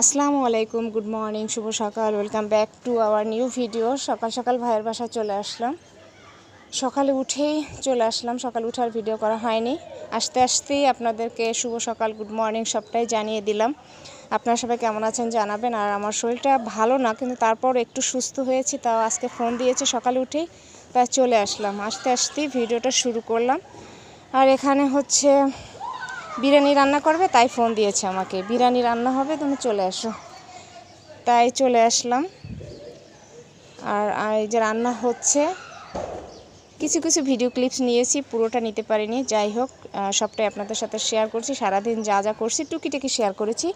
আসসালামু আলাইকুম good morning শুভ সকাল welcome back to our new video সকাল সকাল ভাইয়ের বাসায় চলে আসলাম। সকালে উঠেই চলে আসলাম, সকাল উঠার ভিডিও করা হয়নি। আস্তে আস্তেই আপনাদেরকে শুভ সকাল গুড মর্নিং সবটাই জানিয়ে দিলাম। আপনারা সবাই কেমন আছেন জানাবেন। আর আমার শরীরটা ভালো না, কিন্তু তারপর একটু সুস্থ হয়েছি, তাও আজকে ফোন দিয়েছে সকালে উঠেই, তাই চলে আসলাম। আস্তে আস্তেই ভিডিওটা শুরু করলাম। আর এখানে হচ্ছে বিরিয়ানি রান্না করবে, তাই ফোন দিয়েছে আমাকে। বিরিয়ানি রান্না হবে, তুমি চলে আসো তাই চলে আসলাম। আর এই যে রান্না হচ্ছে, কিছু কিছু ভিডিও ক্লিপস নিয়েছি, পুরোটা নিতে পারিনি। যাই হোক সবটাই আপনাদের সাথে শেয়ার করছি। সারাদিন যা যা করছি, টুকিটাকি শেয়ার করেছি।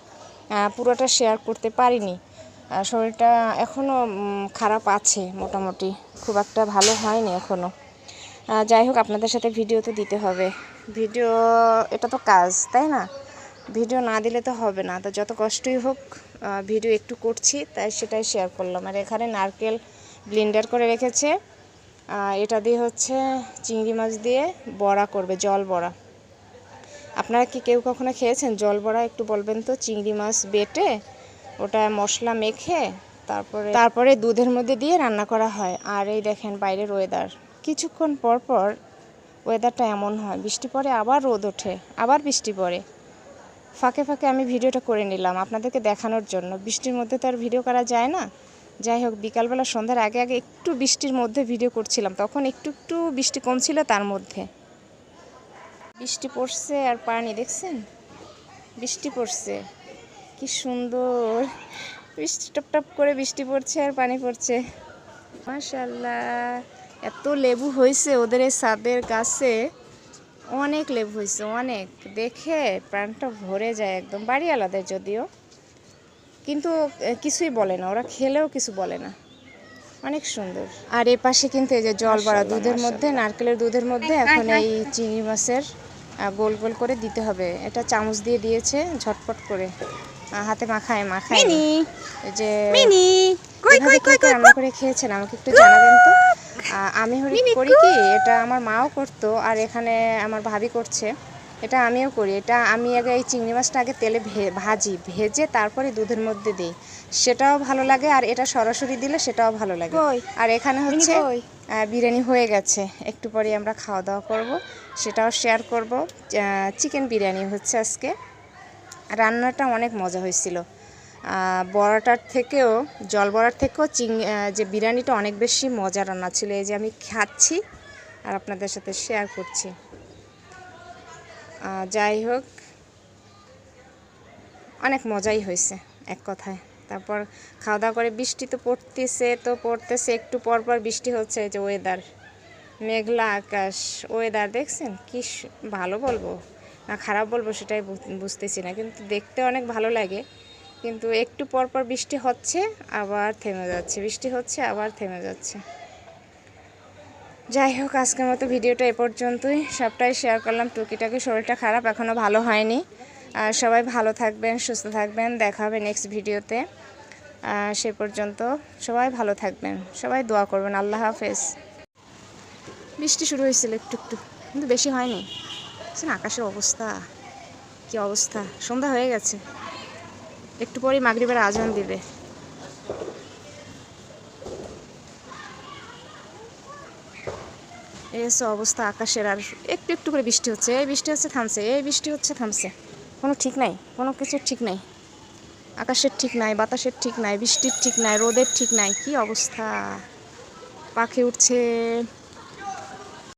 পুরোটা শেয়ার করতে পারিনি। শরীরটা এখনও খারাপ আছে, মোটামুটি। খুব একটা ভালো হয়নি এখনও যাই হোক, আপনাদের সাথে ভিডিও তো দিতে হবে। ভিডিও, এটা তো কাজ, তাই না? ভিডিও না দিলে তো হবে না। তো যত কষ্টই হোক ভিডিও একটু করছি, তাই সেটাই শেয়ার করলাম। আর এখানে নারকেল ব্লিন্ডার করে রেখেছে। এটা দিয়ে হচ্ছে চিংড়ি মাছ দিয়ে বড়া করবে, জল বড়া। আপনারা কি কেউ কখনো খেয়েছেন? জল বড়া একটু বলবেন তো? চিংড়ি মাছ বেটে ওটা মশলা মেখে তারপরে তারপরে দুধের মধ্যে দিয়ে রান্না করা হয়। আর এই দেখেন বাইরের ওয়েদার কিছুক্ষণ পর পর ওয়েদারটা এমন হয়, বৃষ্টি পড়ে, আবার রোদ ওঠে, আবার বৃষ্টি পড়ে। ফাঁকে ফাঁকে আমি ভিডিওটা করে নিলাম আপনাদেরকে দেখানোর জন্য। বৃষ্টির মধ্যে তো আর ভিডিও করা যায় না। যাই হোক, বিকালবেলা সন্ধ্যার আগে আগে একটু বৃষ্টির মধ্যে ভিডিও করছিলাম, তখন একটু একটু বৃষ্টি কম ছিল তার মধ্যে। বৃষ্টি পড়ছে আর পানি, দেখছেন? বৃষ্টি পড়ছে, কি সুন্দর। বৃষ্টি টপ টপ করে বৃষ্টি পড়ছে আর পানি পড়ছে। মাশাল্লাহ এত লেবু হয়েছে ওদের এই ছাদের গাছে অনেক লেবু হয়েছে অনেক। দেখে প্রাণটা ভরে যায় একদম বাড়িওয়ালাদের যদিও। কিন্তু কিছুই বলে না ওরা খেলেও কিছু বলে না। অনেক সুন্দর। আর এ পাশে কিন্তু এই যে জল বাড়া দুধের মধ্যে নারকেলের দুধের মধ্যে এখন এই চিংড়ি মাছের গোল গোল করে দিতে হবে। এটা চামচ দিয়ে দিয়েছে ঝটপট করে। হাতে মাখায় মাখায় এই যে এভাবে রান্না করে খেয়েছেন আমাকে একটু জানাবেন তো? আমি হরি করি কি? এটা আমার মাও করতো আর এখানে আমার ভাবি করছে। এটা আমিও করি। এটা আমি আগে এই চিংড়ি মাছটা আগে তেলে ভে- ভাজি ভেজে তারপরে দুধের মধ্যে দিই। সেটাও ভালো লাগে আর এটা সরাসরি দিলে সেটাও ভালো লাগে। আর এখানে হচ্ছে বিরিয়ানি হয়ে গেছে। একটু পরে আমরা খাওয়া দাওয়া করব। সেটাও শেয়ার করব। চিকেন বিরিয়ানি হচ্ছে আজকে। রান্নাটা অনেক মজা হয়েছিল। বড়াটার থেকেও, জল বড়ার থেকেও চিং যে বিরিয়ানিটা অনেক বেশি মজা রান্না ছিল। এই যে আমি খাচ্ছি আর আপনাদের সাথে শেয়ার করছি। যাই হোক, অনেক মজাই হয়েছে এক কথায়। তারপর খাওয়া দাওয়া করে বৃষ্টি তো পড়তেছে তো পড়তেছে, একটু পর পর বৃষ্টি হচ্ছে এই যে ওয়েদার মেঘলা আকাশ ওয়েদার দেখছেন? কি ভালো বলব? না খারাপ বলব সেটাই বুঝতেছি না, কিন্তু দেখতে অনেক ভালো লাগে। কিন্তু একটু পর পর বৃষ্টি হচ্ছে, আবার থেমে যাচ্ছে। বৃষ্টি হচ্ছে, আবার থেমে যাচ্ছে। যাই হোক, আজকের মতো ভিডিওটা এ পর্যন্তই। সবটাই শেয়ার করলাম। টুকিটাকি শরীরটা খারাপ এখনও ভালো হয়নি। আর সবাই ভালো থাকবেন, সুস্থ থাকবেন। দেখা হবে নেক্সট ভিডিওতে। আর সে পর্যন্ত সবাই ভালো থাকবেন। সবাই দোয়া করবেন। আল্লাহ হাফেজ। বৃষ্টি শুরু হয়েছিল একটু একটু। কিন্তু বেশি হয়নি। আকাশের অবস্থা। কি অবস্থা? সন্ধ্যা হয়ে গেছে। একটু পরেই মাগরিবের আজান দিবে। হচ্ছে অবস্থা আকাশের আর একটু একটু করে বৃষ্টি হচ্ছে। এই বৃষ্টি হচ্ছে, থামছে। এই বৃষ্টি হচ্ছে, থামছে। কোনো ঠিক নাই, কোনো কিছুর ঠিক নাই। আকাশের ঠিক নাই, বাতাসের ঠিক নাই, বৃষ্টির ঠিক নাই, রোদের ঠিক নাই। কি অবস্থা? পাখি উঠছে।